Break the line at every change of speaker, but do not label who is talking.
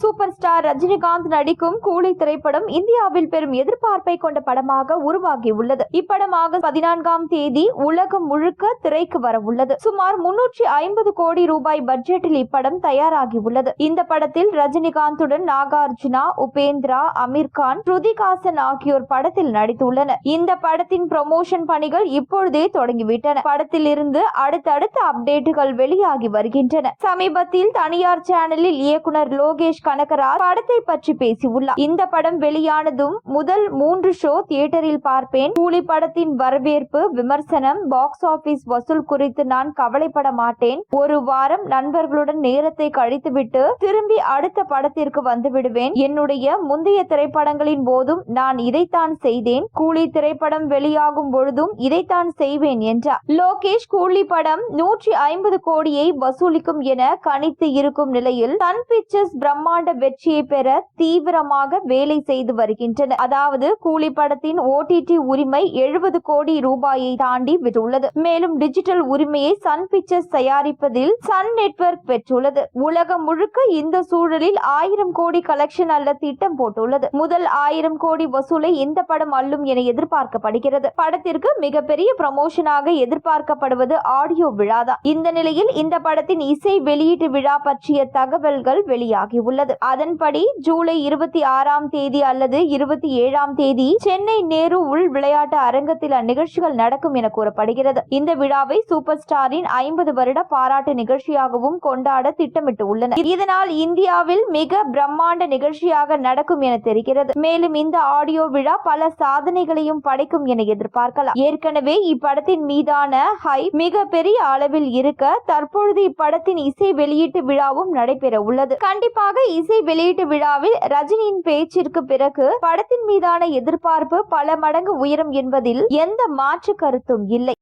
Super star Rajinikanth நடிக்கும் கூலி திரைப்படம் இந்தியாவில் பெரும் எதிர்பார்ப்பை கொண்ட படமாக உருவாகியுள்ளது. இப்படமாக பதினான்காம் தேதி உலகம் முழுக்க திரைக்கு வரவுள்ளது. சுமார் முன்னூற்றி ஐம்பது கோடி ரூபாய் பட்ஜெட்டில் இப்படம் தயாராகி உள்ளது இந்த படத்தில் ரஜினிகாந்துடன் நாகார்ஜுனா உபேந்திரா அமீர்கான் ஸ்ருதிகாசன் ஆகியோர் படத்தில் நடித்துள்ளனர். இந்த படத்தின் ப்ரமோஷன் பணிகள் இப்பொழுதே தொடங்கிவிட்டன. படத்தில் இருந்து அடுத்தடுத்த அப்டேட்டுகள் வெளியாகி வருகின்றன. சமீபத்தில் தனியார் சேனலில் இயக்குனர் லோகேஷ் கனகராஜ் படத்தை பற்றி பேசியுள்ளார். இந்த படம் வெளியானதும் முதல் மூன்று ஷோ தியேட்டரில் பார்ப்பேன். கூலி படத்தின் வரவேற்பு விமர்சனம் பாக்ஸ் ஆபீஸ் வசூல் குறித்து நான் கவலைப்பட மாட்டேன். ஒரு வாரம் நண்பர்களுடன் நேரத்தை கழித்துவிட்டு திரும்பி அடுத்த படத்திற்கு வந்து விடுவேன் என்னுடைய முந்தைய திரைப்படங்களின் போதும் நான் இதைத்தான் செய்தேன். கூலி திரைப்படம் வெளியாகும் பொழுதும் இதைத்தான் செய்வேன் என்றார். லோகேஷ் கூலி படம் நூற்றி ஐம்பது கோடியை வசூலிக்கும் என கணித்து இருக்கும் நிலையில் சன் பிக்சர்ஸ் பிரம்மா பிரம்மாண்ட வெற்றியை பெற தீவிரமாக வேலை செய்து வருகின்றனர். அதாவது கூலி படத்தின் ஓடிடி உரிமை எழுபது கோடி ரூபாயை தாண்டி விட்டுள்ளது. மேலும் டிஜிட்டல் உரிமையை சன் பிக்சர்ஸ் தயாரிப்பதில் சன் நெட்வொர்க் பெற்றுள்ளது. உலகம் முழுக்க இந்த சூழலில் ஆயிரம் கோடி கலெக்ஷன் அல்ல திட்டம் போட்டுள்ளது. முதல் ஆயிரம் கோடி வசூலை இந்த படம் அள்ளும் என எதிர்பார்க்கப்படுகிறது. படத்திற்கு மிகப்பெரிய ப்ரமோஷனாக எதிர்பார்க்கப்படுவது ஆடியோ விழாதான். இந்த நிலையில் இந்த படத்தின் இசை வெளியீட்டு விழா பற்றிய தகவல்கள் உள்ளது அதன்படி ஜூலை இருபத்தி ஆறாம் தேதி அல்லது இருபத்தி ஏழாம் தேதி சென்னை நேரு உள் விளையாட்டு அரங்கத்தில் அந்நிகழ்ச்சிகள் நடக்கும் என கூறப்படுகிறது. இந்த விழாவை சூப்பர் ஸ்டாரின் ஐம்பது வருட பாராட்டு நிகழ்ச்சியாகவும் கொண்டாட திட்டமிட்டு உள்ளனர். இதனால் இந்தியாவில் மிக பிரம்மாண்ட நிகழ்ச்சியாக நடக்கும் என தெரிகிறது. மேலும் இந்த ஆடியோ விழா பல சாதனைகளையும் படைக்கும் என எதிர்பார்க்கலாம். ஏற்கனவே இப்படத்தின் மீதான ஹை மிக பெரிய அளவில் இருக்க தற்பொழுது இப்படத்தின் இசை வெளியீட்டு விழாவும் நடைபெற உள்ளது. கண்டிப்பாக இசை வெளியீட்டு விழாவில் ரஜினியின் பேச்சிற்கு பிறகு படத்தின் மீதான எதிர்பார்ப்பு பல மடங்கு உயரும் என்பதில் எந்த மாற்று கருத்தும் இல்லை.